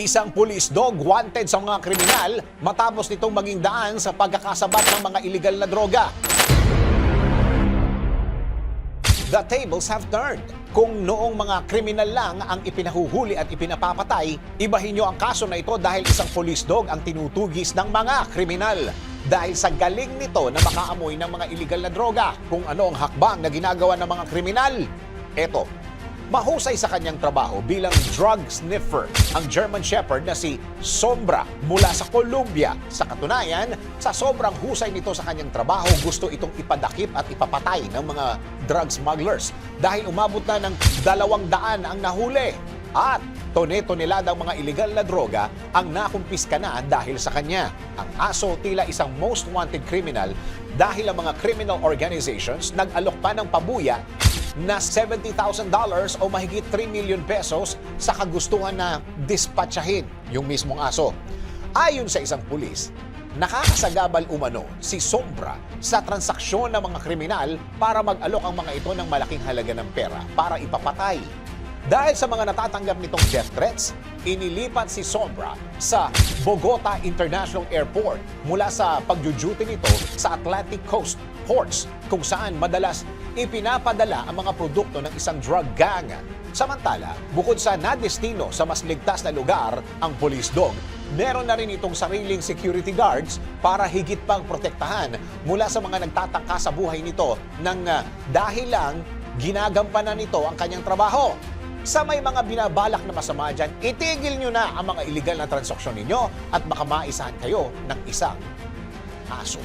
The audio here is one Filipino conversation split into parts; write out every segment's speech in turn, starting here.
Isang police dog wanted sa mga kriminal matapos nitong maging daan sa pagkakasabat ng mga iligal na droga. The tables have turned. Kung noong mga kriminal lang ang ipinahuhuli at ipinapapatay, ibahin nyo ang kaso na ito dahil isang police dog ang tinutugis ng mga kriminal. Dahil sa galing nito na makaamoy ng mga iligal na droga, kung ano ang hakbang na ginagawa ng mga kriminal. Eto, mahusay sa kanyang trabaho bilang drug sniffer ang German Shepherd na si Sombra mula sa Colombia. Sa katunayan, sa sobrang husay nito sa kanyang trabaho, gusto itong ipadakip at ipapatay ng mga drug smugglers dahil umabot na ng dalawang daan ang nahuli. At tone-toneladang mga illegal na droga ang nakumpiska na dahil sa kanya. Ang aso tila isang most wanted criminal dahil ang mga criminal organizations nag-alok pa ng pabuya na $70,000 o mahigit 3 million pesos sa kagustuhan na dispatchahin yung mismong aso. Ayon sa isang pulis, nakakasagabal umano si Sombra sa transaksyon ng mga kriminal para mag-alok ang mga ito ng malaking halaga ng pera para ipapatay. Dahil sa mga natatanggap nitong death threats, inilipat si Sombra sa Bogota International Airport mula sa pagjuduty nito sa Atlantic Coast ports kung saan madalas ipinapadala ang mga produkto ng isang drug gang. Samantala, bukod sa nadestino sa mas ligtas na lugar ang police dog, meron na rin itong sariling security guards para higit pang protektahan mula sa mga nagtatangka sa buhay nito nang ah, dahil lang ginagampanan nito ang kanyang trabaho. Sa may mga binabalak na masama dyan, itigil nyo na ang mga illegal na transaksyon ninyo at baka maisahan kayo ng isang aso.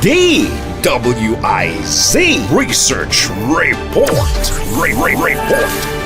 DWIZ Research Report. Re- Re- Report.